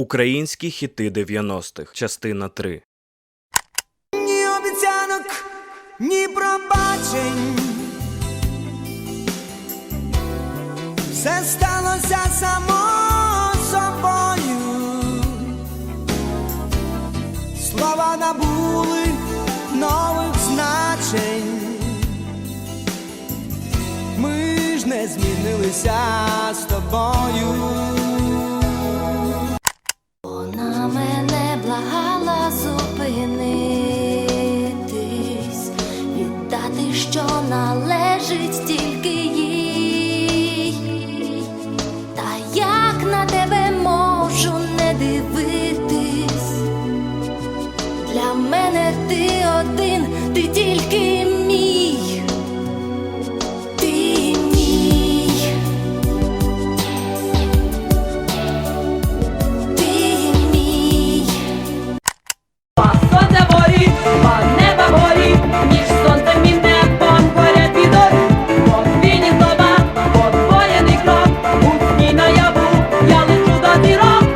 Українські хіти 90-х, частина 3. Ні обіцянок, ні пробачень. Все сталося само собою. Слова набули нових значень. Ми ж не змінилися з тобою. зупинитись, віддати, що належить тільки їй, та як на тебе можу не дивитись, для мене ти один, ти тільки.